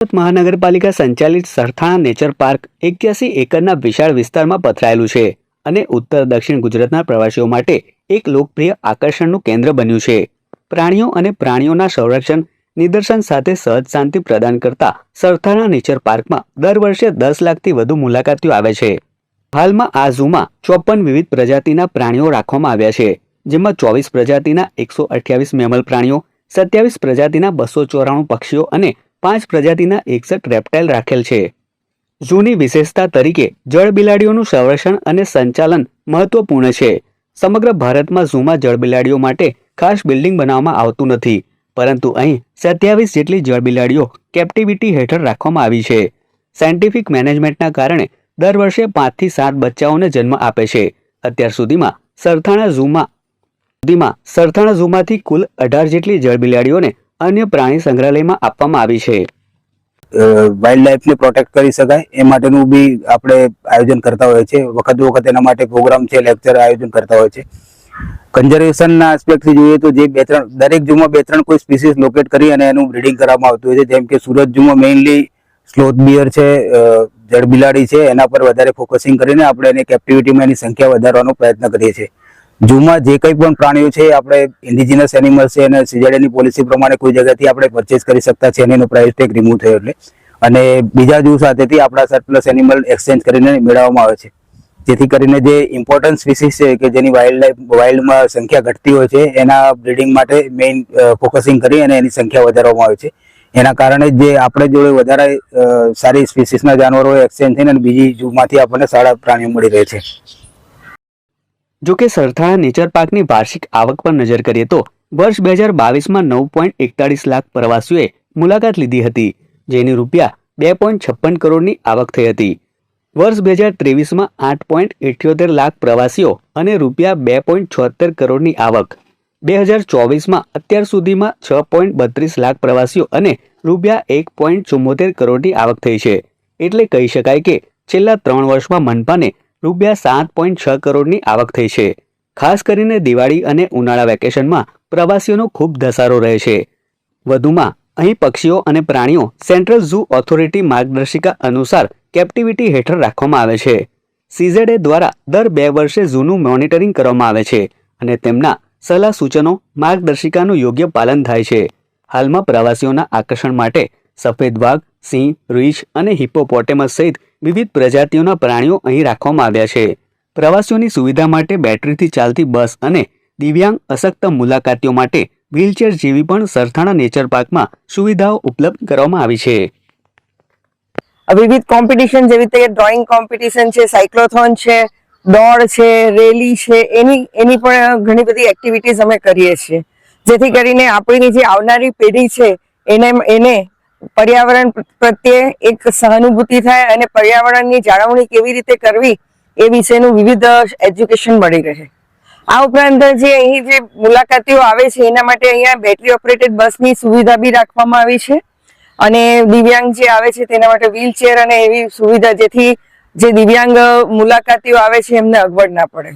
મહાનગરપાલિકા સંચાલિત Sarthana nature park એક્યાસી એકરના વિશાળ વિસ્તારમાં પથરાયેલું છે અને ઉત્તર દક્ષિણ ગુજરાતના પ્રવાસીઓ માટે એક લોકપ્રિય આકર્ષણનું કેન્દ્ર બન્યું છે. પ્રાણીઓ અને પ્રાણીઓના સંરક્ષણ, નિદર્શન સાથે સહજ શાંતિ પ્રદાન કરતા સરથાણા નેચર પાર્કમાં દર વર્ષે દસ લાખથી વધુ મુલાકાતીઓ આવે છે. હાલમાં આ ઝૂમાં ચોપન વિવિધ પ્રજાતિના પ્રાણીઓ રાખવામાં આવ્યા છે, જેમાં ચોવીસ પ્રજાતિના એકસો અઠ્યાવીસ મેમલ પ્રાણીઓ, સત્યાવીસ પ્રજાતિના બસો ચોરાણું પક્ષીઓ અને પાંચ પ્રજાતિના એકસઠ રેપ્ટાઇલ રાખેલ છે. ઝૂની વિશેષતા તરીકે જળબિલાડીઓનું સંરક્ષણ અને સંચાલન મહત્વપૂર્ણ છે. સમગ્ર ભારતમાં ઝૂમાં જળબિલાડીઓ માટે ખાસ બિલ્ડિંગ બનાવવામાં આવતું નથી, પરંતુ અહીં સત્યાવીસ જેટલી જળબિલાડીઓ કેપ્ટિવિટી હેઠળ રાખવામાં આવી છે. સાયન્ટિફિક મેનેજમેન્ટના કારણે દર વર્ષે પાંચથી સાત બચ્ચાઓને જન્મ આપે છે. અત્યાર સુધીમાં સરથાણા ઝૂમાં સુધીમાં સરથાણા ઝૂમાંથી કુલ અઢાર જેટલી જળબિલાડીઓને અન્ય પ્રાણી સંગ્રહાલયમાં આપવામાં આવી છે. વાઇલ્ડ લાઈફને પ્રોટેક્ટ કરી શકાય. એ માટેનું બી આપણે આયોજન કરતા હોઈએ છીએ વખત વખત એના માટે પ્રોગ્રામ છે લેક્ચર આયોજન કરતા હોય છે. કન્ઝર્વેશનના આસ્પેક્ટથી જોઈએ તો જે બે ત્રણ, દરેક ઝૂમાં બે ત્રણ કોઈ સ્પીસીસ લોકેટ કરી અને એનું બ્રિડિંગ કરવામાં આવતું હોય છે. જેમ કે સુરત જૂમાં મેઇનલી સ્લોથ બિયર છે જળ બિલાડી છે. એના પર વધારે ફોકસિંગ કરીને આપણે એની કેપ્ટિવિટીમાં એની સંખ્યા વધારવાનો પ્રયત્ન કરીએ છીએ. ઝૂમાં જે કંઈ પણ પ્રાણીઓ છે આપણે ઇન્ડિજિનસ એનિમલ્સ છે અને સીઝેડની પોલિસી પ્રમાણે કોઈ જગ્યાથી આપણે પરચેસ કરી શકતા છે અને એનો પ્રાઇસ ટેગ રિમૂવ થયો એટલે. અને બીજા ઝૂ સાથેથી આપણા સરપ્લસ એનિમલ એક્સચેન્જ કરીને મેળવવામાં આવે છે. જેથી કરીને જે ઇમ્પોર્ટન્ટ સ્પીસીસ છે કે જેની વાઇલ્ડ લાઈફ વાઇલ્ડમાં સંખ્યા ઘટતી હોય છે, એના બ્રિડિંગ માટે મેઇન ફોકસિંગ કરી અને એની સંખ્યા વધારવામાં આવે છે. એના કારણે જ આપણે જોડે વધારે સારી સ્પીસીસના જાનવરો એક્સચેન્જ થઈને અને બીજી ઝૂમાંથી આપણને સારા પ્રાણીઓ મળી રહે છે. જો કે સરથાણા નેચર પાર્કની વાર્ષિક આવક પર નજર કરીએ તો વર્ષ બે હજાર બાવીસમાં નવ પોઈન્ટ એકતાળીસ લાખ પ્રવાસીઓએ મુલાકાત લીધી હતી, જેની રૂપિયા બે પોઈન્ટ છપ્પન કરોડની આવક થઈ હતી. વર્ષ બે હજાર ત્રેવીસમાં આઠ પોઈન્ટ ઇઠ્યોતેર લાખ પ્રવાસીઓ અને રૂપિયા બે પોઈન્ટ છોતેર કરોડની આવક. બે હજાર ચોવીસમાં અત્યાર સુધીમાં છ પોઈન્ટ બત્રીસ લાખ પ્રવાસીઓ અને રૂપિયા એક પોઈન્ટ ચુમ્મોતેર કરોડની આવક થઈ છે. એટલે કહી શકાય કે છેલ્લા ત્રણ વર્ષમાં મનપાને રૂપિયા સાત પોઈન્ટ છ કરોડની આવક થઈ છે. ખાસ કરીને દિવાળી અને ઉનાળા વેકેશનમાં પ્રવાસીઓનો ખૂબ ધસારો રહે છે. વધુમાં, અહીં પક્ષીઓ અને પ્રાણીઓ સેન્ટ્રલ ઝૂ ઓથોરિટી માર્ગદર્શિકા અનુસાર કેપ્ટિવિટી હેઠળ રાખવામાં આવે છે. સીઝેડે દ્વારા દર બે વર્ષે ઝૂનું મોનિટરિંગ કરવામાં આવે છે અને તેમના સલાહ સૂચનો માર્ગદર્શિકાનું યોગ્ય પાલન થાય છે. હાલમાં પ્રવાસીઓના આકર્ષણ માટે સફેદ વાઘ સિંહ, રીછ અને હિપ્પોપોટેમસ સહિત વિવિધ પ્રજાતિઓના પ્રાણીઓ અહીં રાખવામાં આવ્યા છે. પ્રવાસીઓની સુવિધા માટે બેટરીથી ચાલતી બસ અને દિવ્યાંગ, અશક્ત મુલાકાતીઓ માટે વ્હીલચેર જેવી પણ સરથાણા નેચર પાર્કમાં સુવિધાઓ ઉપલબ્ધ કરવામાં આવી છે. વિવિધ કોમ્પિટિશન જેવી રીતે ડ્રોઈંગ કોમ્પિટિશન છે, સાયક્લોથોન છે, દોડ છે, રેલી છે, એની એની પણ ઘણી બધી એક્ટિવિટીઝ અમે કરીએ છીએ. જેથી કરીને આપણી જે આવનારી પેઢી છે, એને એને પર્યાવરણ પ્રત્યે એક સહાનુભૂતિ થાય અને પર્યાવરણની જાળવણી કેવી રીતે કરવી એ વિશેનું વિવિધ એજ્યુકેશન મળી રહે. આ ઉપરાંત જે અહીં જે મુલાકાતીઓ આવે છે, એના માટે અહીંયા બેટરી ઓપરેટેડ બસની સુવિધા બી રાખવામાં આવી છે. અને દિવ્યાંગ જે આવે છે, તેના માટે વ્હીલચેર અને એવી સુવિધા જેથી જે દિવ્યાંગ મુલાકાતીઓ આવે છે, એમને અગવડ ના પડે.